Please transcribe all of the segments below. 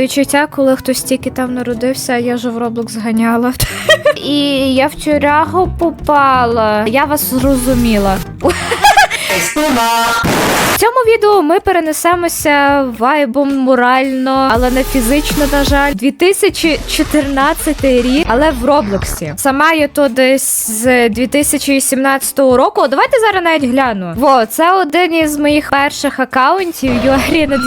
Відчуття, коли хтось тільки там народився, а я ж в Roblox ганяла. І я в тюрягу попала. Я вас зрозуміла. В цьому відео ми перенесемося вайбом морально, але не фізично, на жаль. 2014 рік, але в Роблоксі. Сама я то десь з 2017 року. О, Давайте зараз навіть гляну. Во, це один із моїх перших акаунтів. Юаріна 205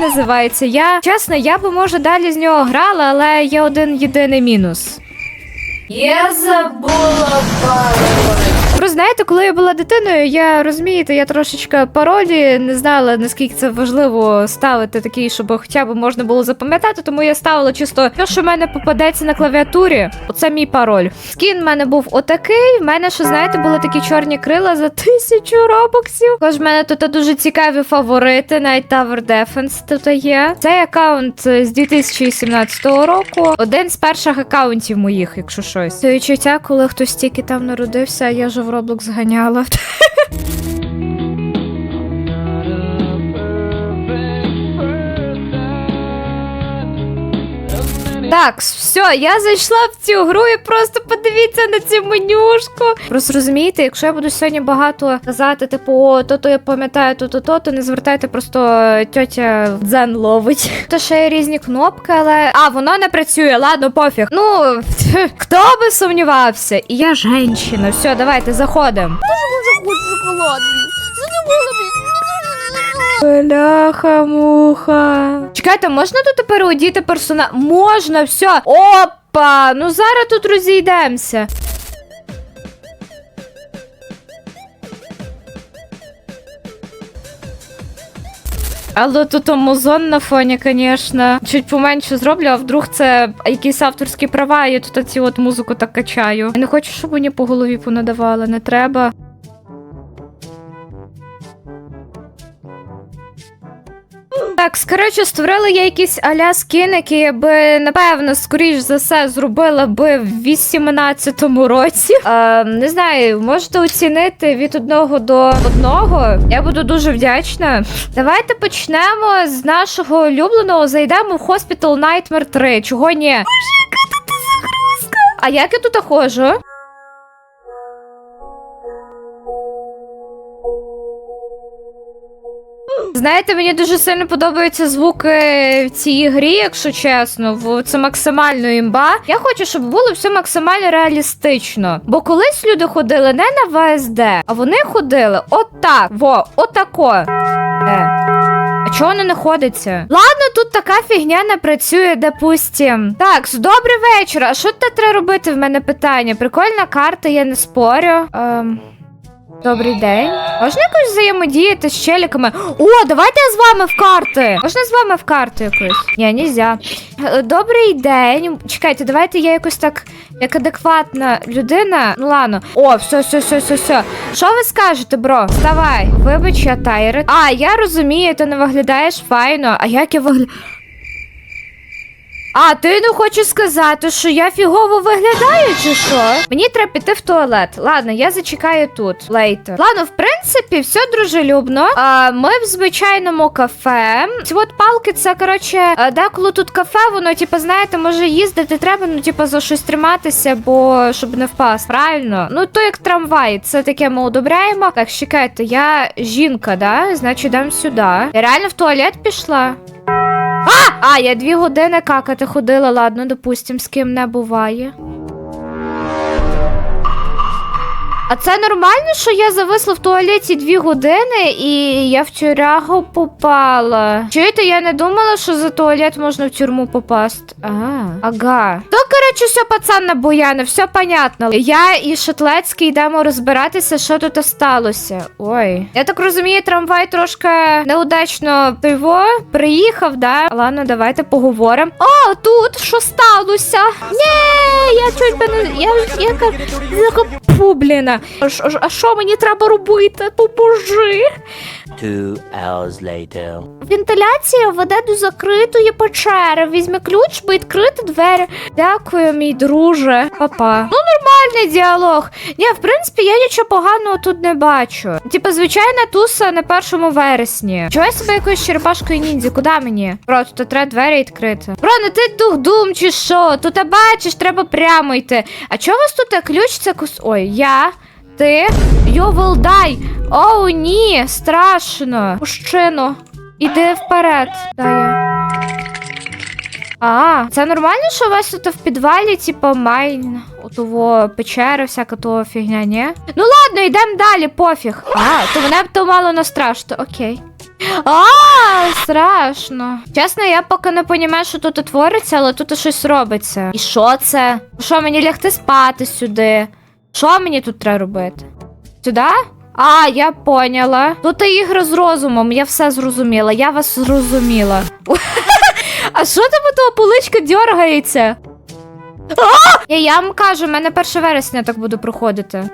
називається. Я чесно, я би може далі з нього грала, але є один єдиний мінус. Я забула пароль. Ви знаєте, коли я була дитиною, я розумієте, я трошечки паролі не знала, наскільки це важливо ставити такий, щоб хоча б можна було запам'ятати, тому я ставила чисто те, що в мене попадеться на клавіатурі. Оце мій пароль. Скін в мене був отакий. В мене ще, знаєте, були такі чорні крила за тисячу робоксів. Також в мене тут дуже цікаві фаворити, навіть Tower Defense тут є. Цей аккаунт з 2017 року. Один з перших аккаунтів моїх, якщо щось. Це відчуття, коли хтось тільки там народився, а я ж в Roblox ганяла. Так, все, я зайшла цю гру і просто подивіться на цю менюшку. Просто розумієте, якщо я буду сьогодні багато казати, типу, о, то то я пам'ятаю, то то то, не звертайте, просто тьотя дзен ловить. То ще є різні кнопки, але. А, воно не працює, ладно, пофіг. Ну, хто би сумнівався? І я женщина. Все, давайте заходимо. Бляха-муха. Чекайте, можна тут переодіти персона? Можна, все. Опа! Ну зараз тут розійдемося. Але тут Амазон на фоні, звісно. Чуть поменше зроблю, а вдруг це якісь авторські права, я тут ці от музику так качаю. Я не хочу, щоб мені по голові понадавали, не треба. Так, коротше, створила я якісь аля скін, які я би, напевно, скоріш за все, зробила би в 18-му році. Е, не знаю, можете оцінити від одного до одного. Я буду дуже вдячна. Давайте почнемо з нашого улюбленого. Зайдемо в Hospital Nightmare 3. Чого ні? Боже, яка тут загрузка! А як я тут ходжу? Знаєте, мені дуже сильно подобаються звуки в цій грі, якщо чесно. Це максимально імба. Я хочу, щоб було все максимально реалістично. Бо колись люди ходили не на ВСД, а вони ходили отак. Во, отако. Е. А чого воно не ходиться? Ладно, тут така фігня не працює, допустим. Так, добрий вечір. А що тут треба робити? В мене питання. Прикольна карта, я не спорю. Ем... Добрий день. Можна якось взаємодіяти з челіками? О, давайте я з вами в карти. Можна з вами в карти якось? Ні, нельзя. Е, Добрий день. Чекайте, давайте я якось так, як адекватна людина. Ну ладно. О, все, все, все, все, все. Що ви скажете, бро? Вставай. Вибач, я тайрет. А, я розумію, ти не виглядаєш файно. А як я виглядаю? А, ти не хочеш сказати, що я фігово виглядаю, чи що? Мені треба піти в туалет. Ладно, я зачекаю тут. Лейтер. Ладно, в принципі, все дружелюбно. А, ми в звичайному кафе. Ці от палки, це коротше, деколи тут кафе, воно, типу, знаєте, може їздити треба, ну, типу, за щось триматися, бо щоб не впасти. Правильно? Ну, то як трамвай, це таке ми одобряємо. Так, чекайте, я жінка, да? Значить, дам сюди. Я реально в туалет пішла. А! А, я дві години какати ходила, ладно, допустим, з ким не буває. А це нормально, що я зависла в туалеті дві години і я в тюрягу попала. Чуєте, я не думала, що за туалет можна в тюрму попасти. Ага. Ага. То, коротше, все, пацан набояне, все понятно. Я і Шотлецький йдемо розбиратися, що тут сталося. Ой. Я так розумію, трамвай трошки неудачно пиво приїхав, да? Ладно, давайте поговоримо. О, тут що сталося? Ні, я чуть би не. Я, я, я, Фу, блін. А що- мені треба робити? Two hours later. Вентиляція веде до закритої печери. Візьми ключ, бо відкрити двері. Дякую, мій друже. Папа. Ну нормальний діалог. Ні, в принципі, я нічого поганого тут не бачу. Типа, звичайна туса на першому вересні. Чого я себе якоюсь черепашкою ніндзя? Куди мені? Бро, тут треба двері відкрити. Бро, ну ти дух дум чи що? Тут бачиш, треба прямо йти. А чого у вас тут ключ це кус. Ой, я. Ти will. Оу, ні, страшно. Мужчино, іди вперед. Дає. А, це нормально, що у вас тут в підвалі, типу, майн, отого печера, всяка того фігня, ні? Ну ладно, йдемо далі, пофіг. А, то мене б то мало не страшно, окей. А, страшно. Чесно, я поки не розумію, що тут твориться, але тут щось робиться. І що це? Що мені лягти спати сюди? Що мені тут треба робити? Сюди? А, я поняла. Тут ігри з розумом, я все зрозуміла. Я вас зрозуміла. А що там у того поличка дергається? Я, я вам кажу, в мене 1 вересня так буду проходити.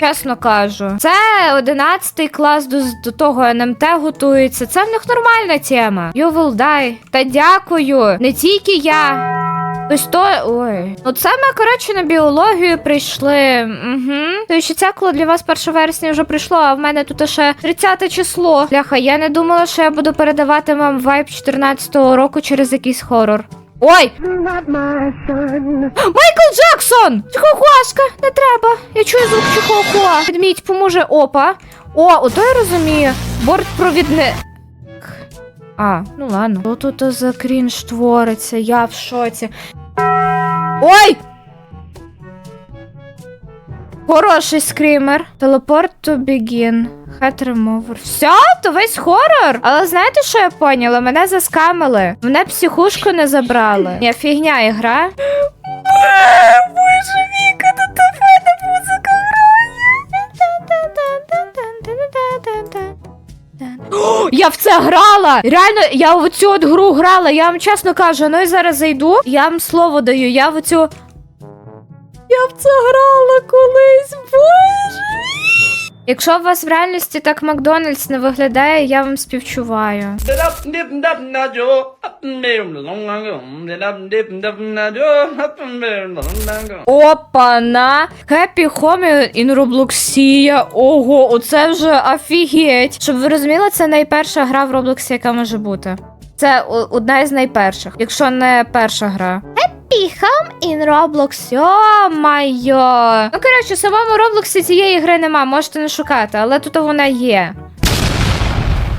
Чесно кажу. Це 11 клас до, до того НМТ готується. Це в них нормальна тема. You will die. Та дякую. Не тільки я. Ось то. Ой. Ну це ми, коротше, на біологію прийшли. Угу. То ще це коли для вас 1 вересня вже прийшло, а в мене тут ще 30 число. Бляха, я не думала, що я буду передавати вам вайб 14-го року через якийсь хорор. Ой! Майкл Джексон! Чихуахуашка! Не треба! Я чую звук чихуахуа. Відміть, поможе опа. О, ото я розумію. Бортпровідник. А, ну ладно. Що тут за крінж твориться? Я в шоці. Ой! Хороший скрімер. Телепорт to begin. Head remover. Все, то весь хорор. Але знаєте, що я поняла? Мене заскамили. Мене психушку не забрали. Ні, фігня ігра. Боже, Віка, до файна це грала! Реально, я в цю от гру грала. Я вам чесно кажу, ну і зараз зайду. Я вам слово даю. Я в цю. Я в це грала колись, боже. Якщо у вас в реальності так Макдональдс не виглядає, я вам співчуваю. Опа-на! Happy Home in Роблоксія. Ого, оце вже офігеть. Щоб ви розуміли, це найперша гра в Роблоксі, яка може бути. Це одна із найперших, якщо не перша гра. Happy Home in Roblox. Йо-майо. Ну, коротше, самому Роблоксі цієї гри нема, можете не шукати, але тут вона є.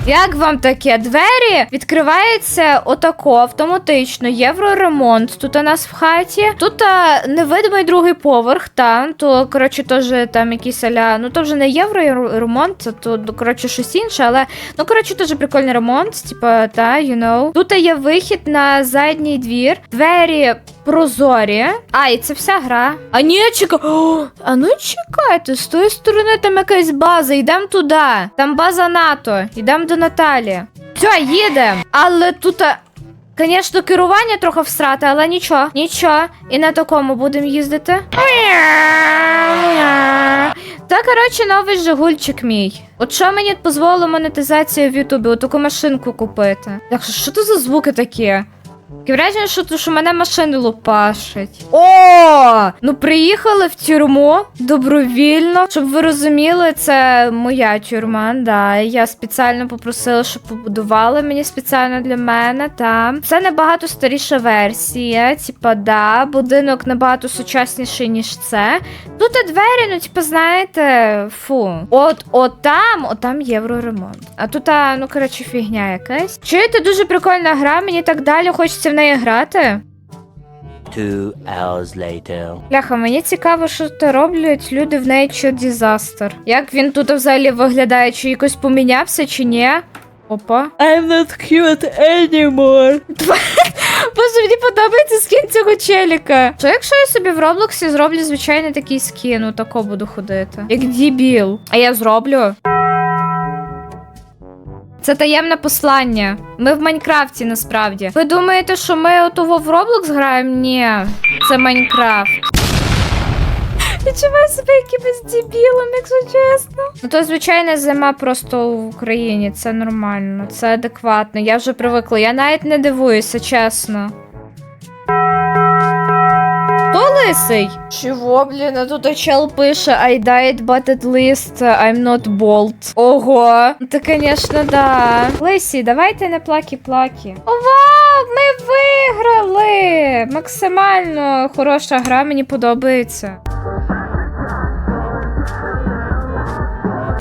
Як вам таке? Двері відкриваються отако автоматично. Євроремонт тут у нас в хаті. Тут а, невидимий другий поверх, та то коротше теж там якісь аля. Ну то вже не євроремонт, це ну, коротше щось інше, але ну коротше теж прикольний ремонт. Типа, та you know. Тут є вихід на задній двір. Двері прозорі. А, і це вся гра. А ні, чекай. О, а ну чекайте, з тої сторони там якась база. Йдемо туди. Там база НАТО. Йдемо до Наталі. Все, їдемо. Але тут. Звісно, керування трохи всрати, але нічого, нічого. І на такому будемо їздити. Та, коротше, новий жигульчик мій. От що мені дозволило монетизація в Ютубі, отаку машинку купити. Так що, що це за звуки такі? Таке враження, що, що мене машини лупашить. О! Ну приїхали в тюрму добровільно. Щоб ви розуміли, це моя тюрма. Да. Я спеціально попросила, щоб побудували мені спеціально для мене. Та це набагато старіша версія. Типа, да, будинок набагато сучасніший, ніж це. Тут і двері, ну, типу, знаєте, фу. От, от там, от там євроремонт. А тут, ну, коротше, фігня якась. Чуєте, дуже прикольна гра, мені так далі хочеться в неї грати. Two hours later. Бляха, мені цікаво, що тут роблять люди в Nature Disaster. Як він тут взагалі виглядає, чи якось помінявся, чи ні? Опа. I'm not cute anymore. Боже, мені подобається скін цього челіка. Що якщо я собі в Роблоксі зроблю звичайний такий скін, отако буду ходити. Як дібіл. А я зроблю. Це таємне послання. Ми в Майнкрафті насправді. Ви думаєте, що ми отого в Роблокс граємо? Ні, це Майнкрафт. Відчуваю себе якимось дебілом, якщо чесно. Ну то звичайна зима просто в Україні. Це нормально, це адекватно. Я вже привикла. Я навіть не дивуюся, чесно. Лисий? Чого, блін, а тут чел пише I died, but at least I'm not bald. Ого. Та, звісно, да. Лисі, давайте не плакі-плакі. Ова, ми виграли! Максимально хороша гра, мені подобається.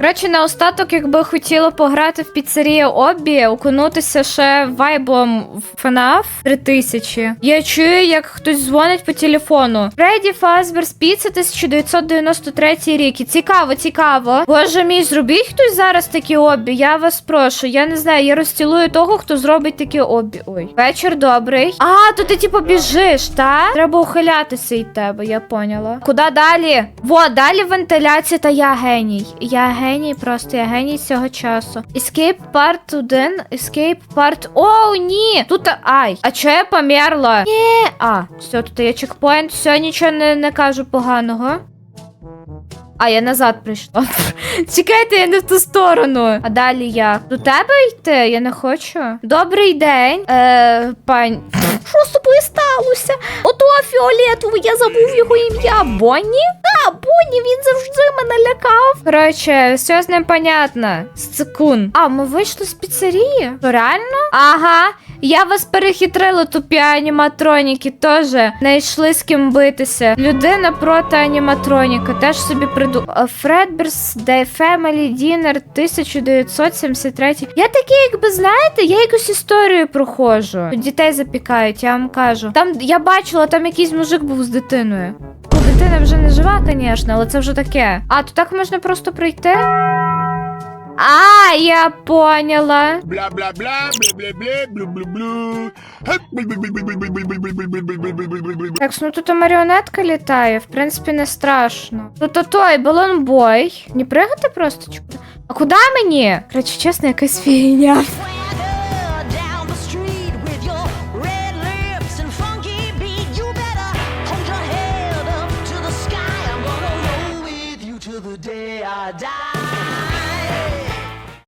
Коротше, на остаток, якби хотіла пограти в піцерію Обі, окунутися ще вайбом в FNAF 3000. Я чую, як хтось дзвонить по телефону. Фредді Фазберс Піца 1993 рік. І цікаво, цікаво. Боже мій, зробіть хтось зараз такі обі. Я вас прошу. Я не знаю, я розцілую того, хто зробить такі обі. Ой. Вечір добрий. А, то ти типу біжиш, та? Треба ухилятися від тебе, я поняла. Куди далі? Во, далі вентиляція, та я геній. Я геній, просто я геній цього часу. Escape Part 1, Escape Part... О, ні! Тут, ай, а чого я померла? Ні. А, все, тут є чекпоінт, все, нічого не, не кажу поганого. А, я назад прийшла. Чекайте, я не в ту сторону. А далі як? До тебе йти? Я не хочу. Добрий день, е, пань. Що з тобою сталося? Ото фіолетовий, я забув його ім'я. Бонні? А, він завжди мене лякав. Коротше, все з ним понятно. Секунд. А, ми вийшли з піцерії? Реально? Ага. Я вас перехитрила, тупі аніматроніки теж. Не йшли з ким битися. Людина проти аніматроніка. Теж собі приду. Фредберс Day Family Dinner 1973. Я такий, якби знаєте, я якусь історію проходжу. Дітей запікають, я вам кажу. Там я бачила, там якийсь мужик був з дитиною дитина вже не жива, звісно, але це вже таке. А, то так можна просто прийти. А, я поняла. Бла бла бла, бла бла бла, блю. Так, ну тут маріонетка літає, в принципі, не страшно. Тут отой балонбой. Не пригати просто? А куди мені? Короче, чесно, якась фігня.